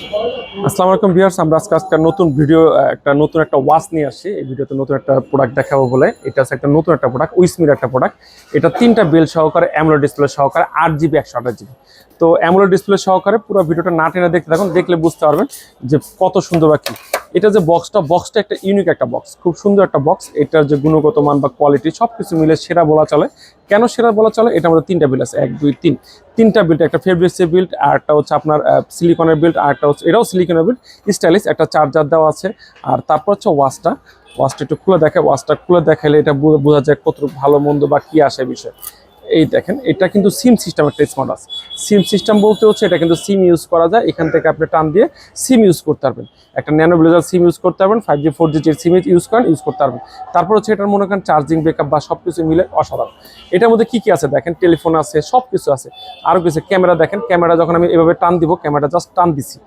আসসালামু আলাইকুম ভিউয়ার্স, আমরা আজকে আজকে নতুন ভিডিও একটা নতুন একটা ওয়াচ নিয়ে আসছি। এই ভিডিওতে নতুন একটা প্রোডাক্ট দেখাবো বলে। এটা হচ্ছে একটা নতুন একটা প্রোডাক্ট উইসমির একটা প্রোডাক্ট এটা তিনটা বেল সহকারে অ্যামোলো ডিসপ্লে সহকারে আট জিবি একশো আঠাশ জিবি তো অ্যামোলো ডিসপ্লে সহকারে পুরো ভিডিওটা না টেনে দেখতে থাকুন, দেখলে বুঝতে পারবেন যে কত সুন্দর বা কি। এটা যে বক্সটা বক্সটা একটা ইউনিক একটা বক্স খুব সুন্দর একটা বক্স এটার যে গুণগত মান বা কোয়ালিটি সব কিছু মিলে সেরা বলা চলে। কেন সেরা বলা চলে? এটা আমাদের তিনটা বিল্ড আছে, এক, দুই, তিন। তিনটা বিল্ট একটা ফেব্রিক্সের আর একটা হচ্ছে আপনার সিলিকনের বিল্ট আর একটা হচ্ছে, এটাও সিলিকনের বিল্ড স্টাইলিশ একটা চার্জার দেওয়া আছে। আর তারপর হচ্ছে ওয়াচটা ওয়াচটা একটু খুলে দেখে ওয়াচটা খুলে দেখালে এটা বোঝা যায় কত ভালো, মন্দ বা কি আসে বিষয়। এই দেখেন, এটা কিন্তু সিম সিস্টেম একটা স্মার্ট আছে। সিম সিস্টেম বলতে হচ্ছে এটা কিন্তু সিম ইউজ করা যায়, এখান থেকে আপনি টান দিয়ে সিম ইউজ করতে পারবেন। একটা ন্যানো ব্লেজার সিম ইউজ করতে পারবেন ফাইভ জি ফোর জি যে সিম ইউজ করেন ইউজ করতে পারবেন। তারপর হচ্ছে এটার মনে করেন চার্জিং ব্যাকআপ বা সব কিছু মিলে অসাধারণ। এটার মধ্যে কী কী আছে দেখেন? টেলিফোন আছে সব কিছু আছে। আরও কিছু ক্যামেরা দেখেন ক্যামেরা যখন আমি এভাবে টান দিব ক্যামেরাটা জাস্ট টান দিছি।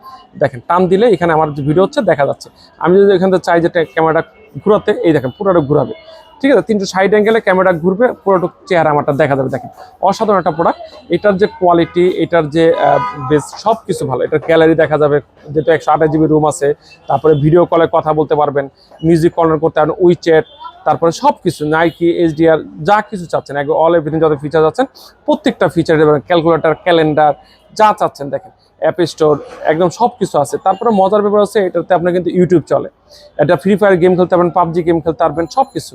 দেখেন, টান দিলে এখানে আমার ভিডিও হচ্ছে, দেখা যাচ্ছে। আমি যদি এখান থেকে চাই যে ক্যামেরাটা ঘুরাতে, এই দেখেন, পুরোটা ঘুরাবে। ঠিক আছে? তিনশো ষাট অ্যাঙ্গেলে ক্যামেরা ঘুরবে, পুরোটা চেহারা আমারটা দেখা যাবে, দেখেন। অসাধারণ একটা প্রোডাক্ট এটার যে কোয়ালিটি এটার যে বেশ সব কিছু ভালো। এটার গ্যালারি দেখা যাবে যেহেতু একশো আঠাশ জিবি রুম আছে, তারপরে ভিডিও কলে কথা বলতে পারবেন মিউজিক কর্নার করতে পারবেন উইচ্যাট তারপরে সব কিছু নাইকি এইচডিআর যা কিছু চাচ্ছেন একবার অল এভরিথিং যত ফিচার যাচ্ছেন প্রত্যেকটা ফিচার ক্যালকুলেটার ক্যালেন্ডার যা চাচ্ছেন, দেখেন। অ্যাপ স্টোর একদম সব কিছু আছে। তারপরে মজার ব্যাপার আছে এটাতে আপনার কিন্তু ইউটিউব চলে। এটা ফ্রি ফায়ার গেম খেলতে পারবেন, পাবজি গেম খেলতে পারবেন সব কিছু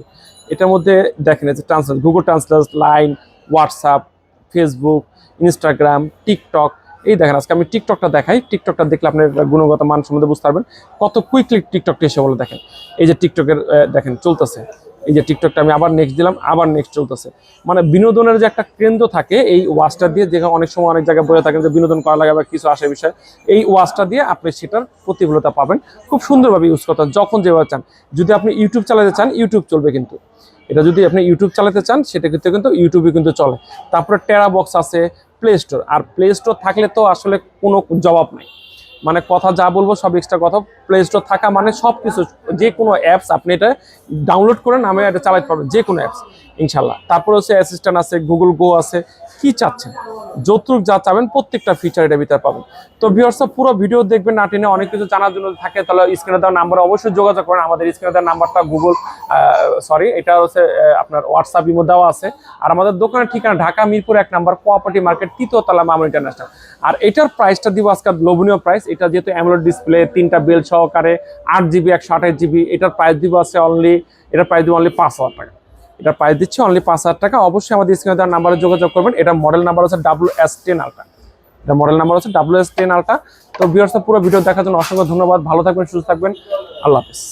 এটার মধ্যে দেখেন যে translate Google translate Line WhatsApp Facebook Instagram TikTok এই দেখেন, আজকে আমি টিকটকটা দেখাই। টিকটকটা দেখলে আপনার গুণগত মান সম্বন্ধে বুঝতে পারবেন। কত কুইকলি টিকটকটা এসে বলে দেখেন। এই যে টিকটকের দেখেন, চলতেছে। এই যে টিকটকটা আমি আবার নেক্সট দিলাম, আবার নেক্সট চলতেছে। মানে বিনোদনের যে একটা কেন্দ্র থাকে, এই ওয়াচটা দিয়ে যেখানে অনেক সময় অনেক জায়গায় বলে থাকেন যে বিনোদন করা লাগে বা কিছু আসে বিষয়, এই ওয়াচটা দিয়ে আপনি সেটার প্রতিফলতা পাবেন। খুব সুন্দরভাবে ইউজ করতে যখন যেভাবে চান। যদি আপনি ইউটিউব চালাতে চান ইউটিউব চলবে কিন্তু। এটা যদি আপনি ইউটিউব চালাতে চান, সেটা কিন্তু কিন্তু ইউটিউবে কিন্তু চলে। তারপরে টেরা বক্স আছে প্লে স্টোর আর প্লে স্টোর থাকলে তো আসলে কোনো জবাব নাই। মানে কথা যা বলব সব এক্সট্রা কথা প্লে স্টোর থাকা মানে সব কিছু যে কোনো অ্যাপস আপনি এটা ডাউনলোড করেন, আমি এটা চালাতে পারবেন যে কোনো অ্যাপস ইনশাল্লাহ তারপরে হচ্ছে অ্যাসিস্ট্যান্ট আছে গুগল গো আছে, কি চাচ্ছেন? যতটুক যা চাবেন, প্রত্যেকটা ফিচার এটার ভিতরে পাবেন। তো ভিউয়ার্স পুরো ভিডিও দেখবেন, না টেনে অনেক কিছু জানার জন্য থাকে, তাহলে স্ক্রিনে দেওয়ার নাম্বারে অবশ্যই যোগাযোগ করেন। আমাদের স্ক্রিনে দেওয়ার নাম্বারটা গুগল সরি এটা হচ্ছে আপনার হোয়াটসঅ্যাপ ইমো দেওয়া আছে। আর আমাদের দোকানের ঠিকানা ঢাকা, মিরপুর এক নাম্বার কোয়াপাটি মার্কেট তৃতীয়তলা মামা ইন্টারন্যাশনাল আর এটার প্রাইসটা দিব আজকাল লোভনীয় প্রাইস এটা যেহেতু অ্যামোলেড ডিসপ্লে তিনটা বেল সহকারে আট জিবি একশো আঠাশ জিবি এটার প্রাইস দিব আছে অনলি এটার প্রাইস দিব অনলি পাঁচ হাজার টাকা। এটার প্রাইস দিচ্ছে অনলি পাঁচ হাজার টাকা। অবশ্যই আমাদের স্ক্রিনে দেওয়ার নাম্বারে যোগাযোগ করবেন। এটা মডেল নাম্বার আছে ডাব্লু এস টেন আলটা এটা মডেল নাম্বার আছে ডাব্লু এস টেন আলটা তো বিয়ার্সের পুরো ভিডিও দেখার জন্য অসংখ্য ধন্যবাদ। ভালো থাকবেন, সুস্থ থাকবেন। আল্লাহ হাফিজ।